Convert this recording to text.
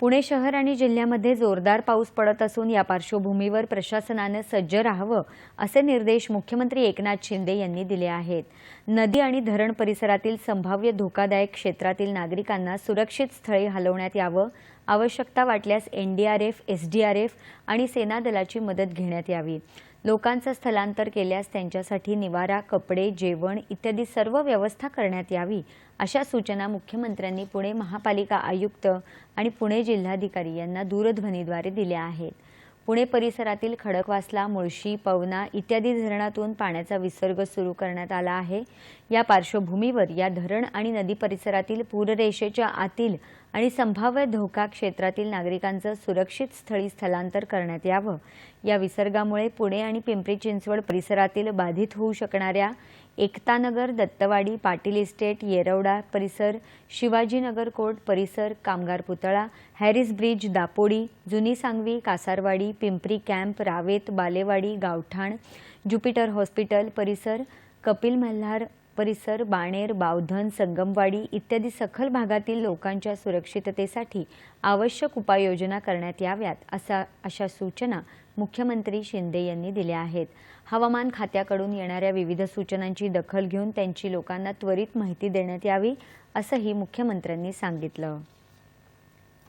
पुणे शहर आणि जिल्ह्यामध्ये जोरदार पाऊस पडत असून या पार्श्वभूमीवर प्रशासनानं सज्ज राहावं असे निर्देश मुख्यमंत्री एकनाथ शिंदे यांनी दिले आहेत. नदी आणि धरण परिसरातील संभाव्य धोकादायक क्षेत्रातील नागरिकांना सुरक्षित स्थळी हलवण्यात यावं आवश्यकता वाटल्यास एनडीआरएफ एसडीआरएफ आणि सेना दलाची मदत घेण्यात यावी. लोकांचं स्थलांतर केल्यास त्यांच्यासाठी निवारा कपडे जेवण इत्यादी सर्व व्यवस्था करण्यात यावी अशा सूचना मुख्यमंत्र्यांनी पुणे महापालिका आयुक्त आणि पुणे जिल्हाधिकारी यांना दूरध्वनीद्वारे दिल्या आहेत. पुणे परिसरातील खडकवासला मुळशी पवना इत्यादी धरणातून पाण्याचा विसर्ग सुरू करण्यात आला आहे. या पार्श्वभूमीवर या धरण आणि नदी परिसरातील पूररेषेच्या आतील आणि संभाव्य धोका क्षेत्रातील नागरिकांचं सुरक्षित स्थळी स्थलांतर करण्यात यावं. या विसर्गामुळे पुणे आणि पिंपरी चिंचवड परिसरातील बाधित होऊ शकणाऱ्या एकतानगर दत्तवाडी पाटील इस्टेट येरवडा परिसर शिवाजीनगर कोर्ट परिसर कामगार पुतळा Harris bridge Dapodi Juni Sangvi Kasarwadi Pimpri camp Ravet Balewadi Gaothan Jupiter hospital परिसर कपिल मल्हार परिसर बाणेर बावधन संगमवाडी इत्यादी सखल भागातील लोकांच्या सुरक्षिततेसाठी आवश्यक उपाययोजना करण्यात याव्यात असा अशा सूचना मुख्यमंत्री शिंदे यांनी दिल्या आहेत. हवामान खात्याकडून येणाऱ्या विविध सूचनांची दखल घेऊन त्यांची लोकांना त्वरित माहिती देण्यात यावी असंही मुख्यमंत्र्यांनी सांगितलं.